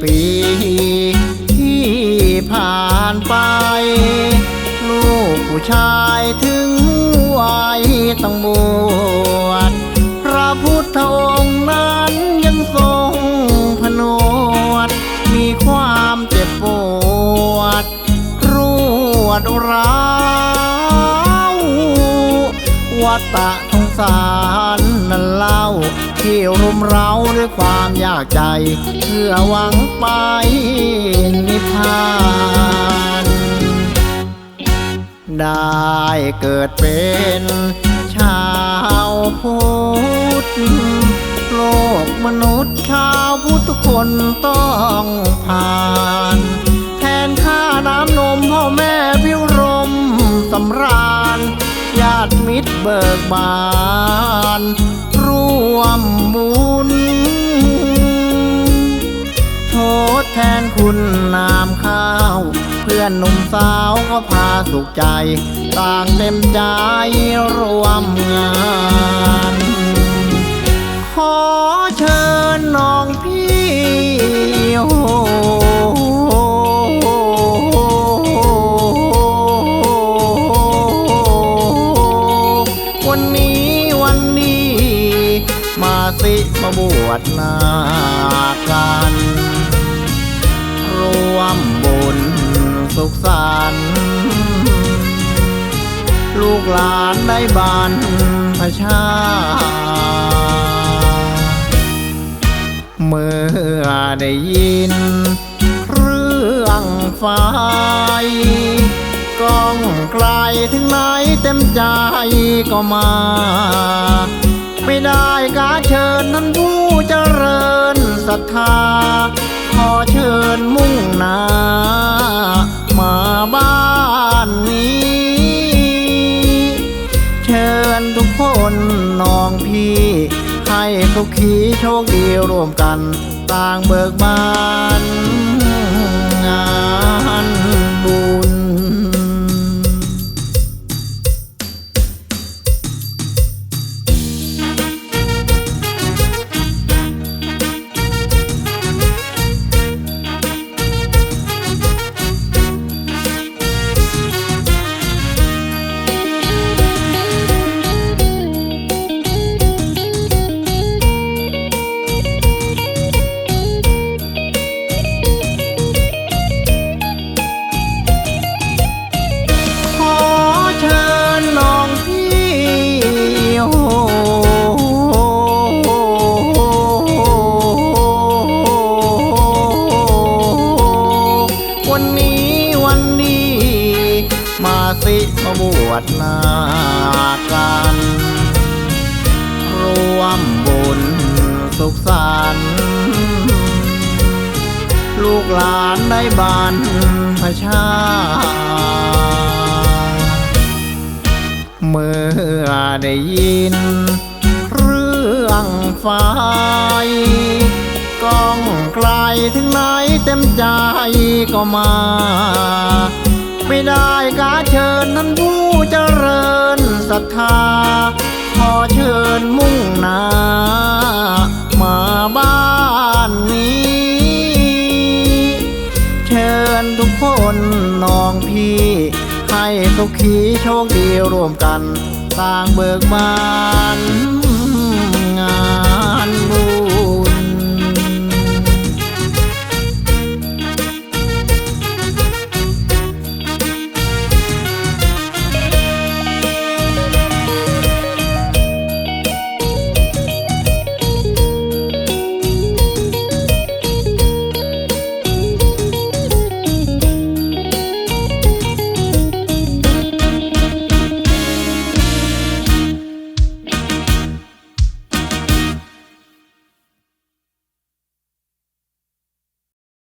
ปี ที่ผ่านไป ลูกผู้ชายถึงวัยต้องบวชพระพุทธองค์นั้นยังทรงผนวด มีความเจ็บปวดรวดร้าววัตตะสงสารนั้นเล่า ที่รุมเราด้วยความยากใจ เพื่อหวังไปนิพพาน ได้เกิดเป็นชาวพุทธโลกมนุษย์ชาวพุทธทุกคนต้องผ่าน แทนค่าน้ำนมพ่อแม่พิรมสำราญญาติมิตรเบิกบาน ทนคุณนามข้าว เพื่อนหนุ่มสาวก็พาสุขใจ ต่างเต็มใจร่วมงาน ขอเชิญน้องพี่โอ้วันนี้วันนี้ มาสิมาบวชนากัน ร่วมบุญสุขสันต์ลูกหลานได้บานพระชา เมื่อได้ยินเครื่องไฟก้องไกลถึงไหนเต็มใจก็มา ไม่ได้กาเชิญท่านผู้เจริญศรัทธา ขอเชิญมุ่งหน้ามาบ้านนี้ เชิญทุกคนน้องพี่ ให้สุขีโชคดีร่วมกันต่างเบิกบาน มาสิมาบวชนากันรวมบุญสุขสันต์ลูกหลานได้บานพระชา เมื่อได้ยิน เรื่องไฟก้องไกลถึงไหนเต็มใจก็มา ไม่ได้การเชิญท่านผู้เจริญศรัทธา ขอเชิญมุ่งหน้ามาบ้านนี้ เชิญทุกคนน้องพี่ ให้สุขีโชคดีร่วมกันต่างเบิกบาน